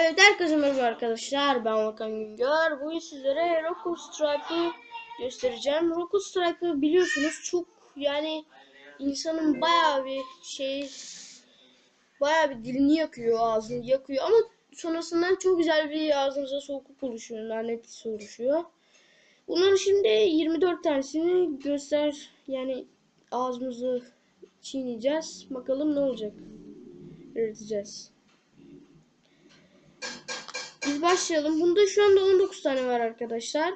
Evet herkese merhaba arkadaşlar. Ben Volkan Güngör. Bugün sizlere Roku Stripe'ı göstereceğim. Roku Stripe'ı biliyorsunuz çok yani insanın bayağı bir şey bayağı bir dilini yakıyor, ağzını yakıyor ama sonrasında çok güzel bir ağzınıza soğukluk oluşuyor, lanet oluşuyor. Bunların şimdi 24 tanesini göster yani ağzımızı çiğneyeceğiz. Bakalım ne olacak. Üreteceğiz. Başlayalım. Bunda şu anda 19 tane var arkadaşlar.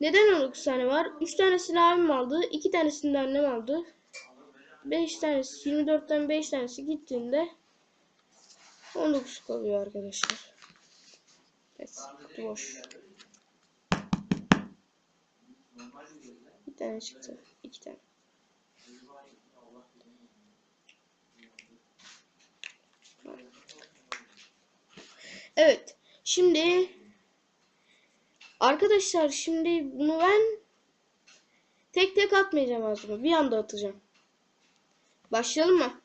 Neden 19 tane var? 3 tanesini abim aldı. 2 tanesini de annem aldı. 5 tanesi 24'ten 5 tanesi gittiğinde 19 kalıyor arkadaşlar. Evet, boş. Bir tane çıktı. 2 tane. Evet. Şimdi arkadaşlar şimdi bunu ben tek tek atmayacağım ağzıma. Bir anda atacağım. Başlayalım mı?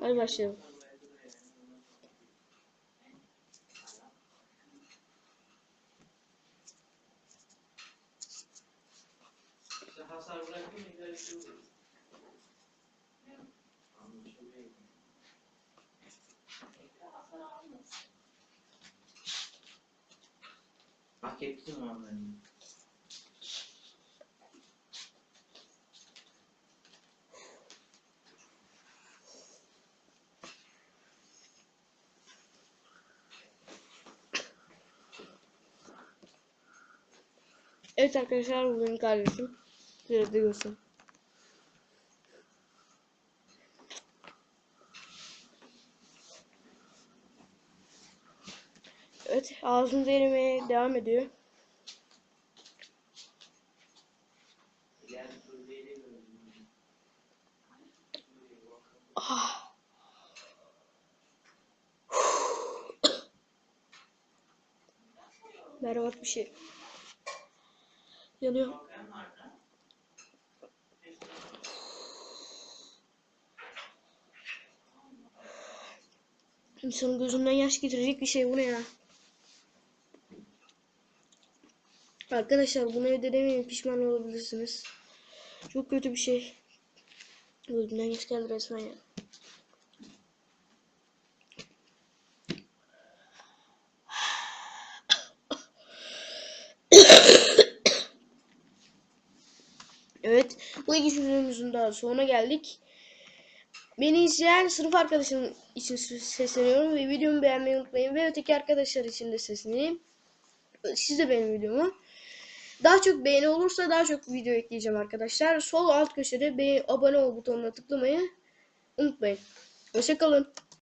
Hadi başlayalım. hasar bırakın Hak ettim onları. Evet arkadaşlar bu benim kardeşim. De görsün. Evet ağzımda erimeye devam ediyor. Ah. Berbat bir şey. Yanıyor. İnsanın gözünden yaş getirecek bir şey bu ne ya? Arkadaşlar bunu evde demeyin pişman olabilirsiniz. Çok kötü bir şey. Gözümden yaş geldi resmen ya. Evet, bu iki videomuzun daha sonuna geldik. Beni izleyen sınıf arkadaşım için sesleniyorum ve videomu beğenmeyi unutmayın ve öteki arkadaşlar için de sesleneyim. Siz de benim videomu. Daha çok beğeni olursa daha çok video ekleyeceğim arkadaşlar. Sol alt köşede beğen abone ol butonuna tıklamayı unutmayın. Hoşçakalın.